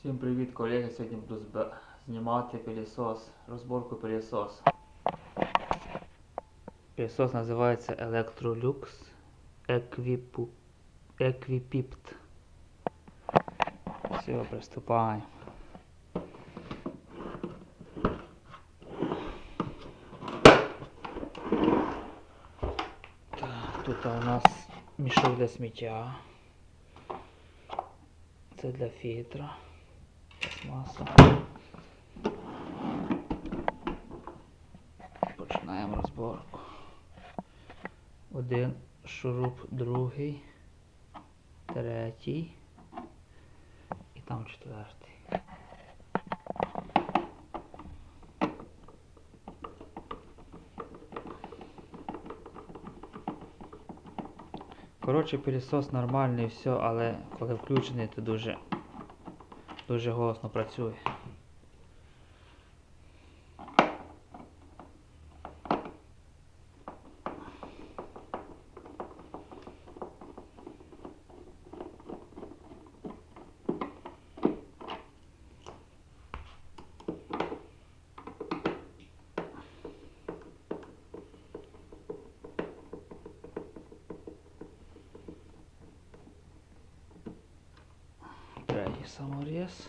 Всім привіт, колеги! Сьогодні буду знімати пилісос, розборку пилісосу. Пилісос називається Electrolux. Equipipt. Все, приступаємо. Тут у нас мішок для сміття. Це для фільтра. Пластмаса. Починаємо розборку. Один шуруп, другий, третій і там четвертий. Коротше, пилісос нормальний, все, але коли включений, то дуже, дуже голосно працює. Третій саморіз.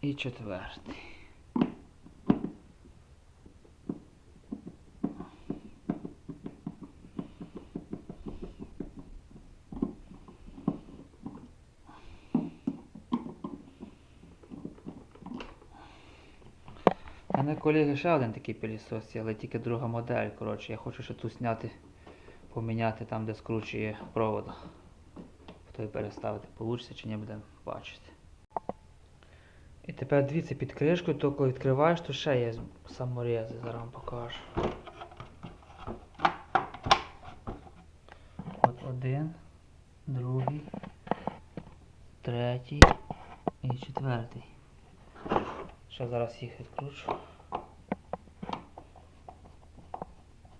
І четвертий. У мене колеги ще один такий пилісос, але тільки друга модель. Коротше, я хочу ще ту зняти, поміняти там, де скручує провод. Хто і переставити, получиться чи ні, будемо бачити. І тепер дивіться під кришкою, то коли відкриваєш, то ще є саморези, зараз вам покажу. От один, другий, третій і четвертий. Ще зараз їх відкручу.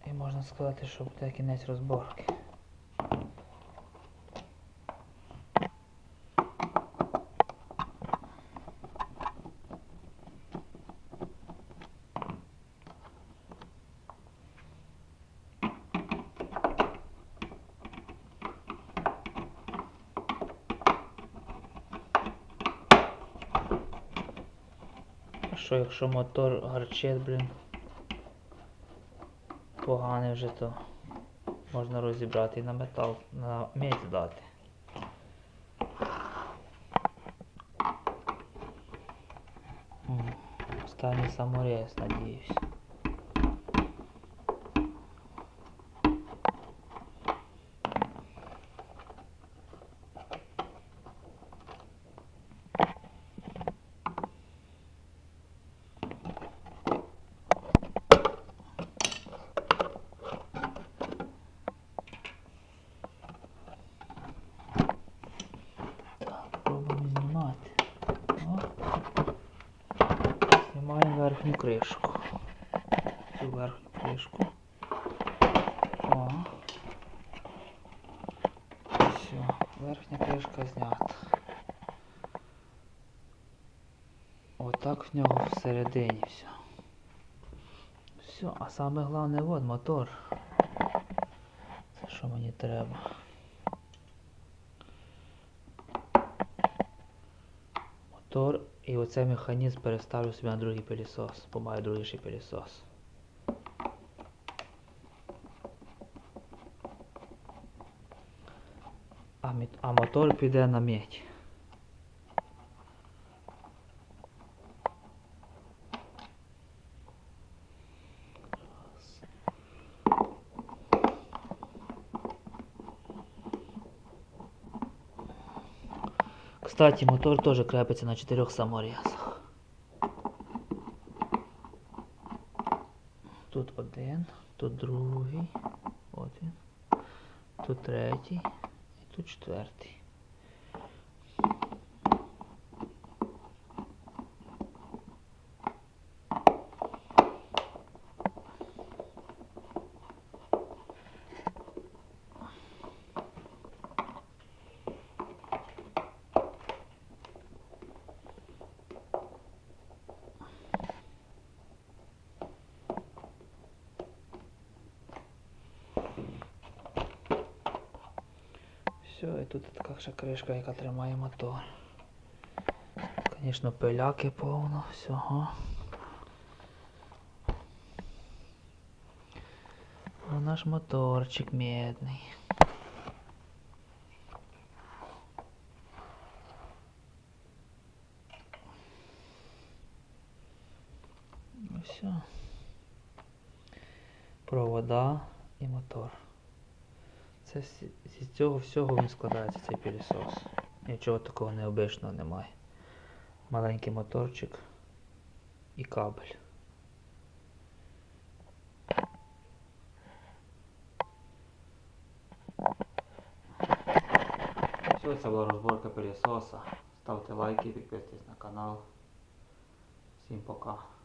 І можна сказати, що буде кінець розборки. Що якщо мотор гарчить, блін? Поганий вже, то можна розібрати і на метал, на медь дати. Останній саморез, надіюсь. Так, пробуємо знімати. О. Знімаємо верхню кришку. Цю верхню кришку. О. Все, верхня кришка знята. Отак в нього всередині все. Все, а саме головне от мотор. Це що мені треба. Мотор і оцей механізм переставлю собі на другий пилісос, бо маю другий пилісос. А мотор піде на медь. Кстати, мотор тоже крепится на четырех саморезах. Тут один, тут другий, один, тут третій і тут четвертий. Все, і тут така ще кришка, яка тримає мотор. Звісно, пиляки повно всього. А наш моторчик медний. Ну все. Провода і мотор. Це з, цього всього він складається цей пилісос. Нічого такого необичного немає. Маленький моторчик і кабель. Все, це була розборка пилісоса. Ставте лайки, підписуйтесь на канал. Всім пока.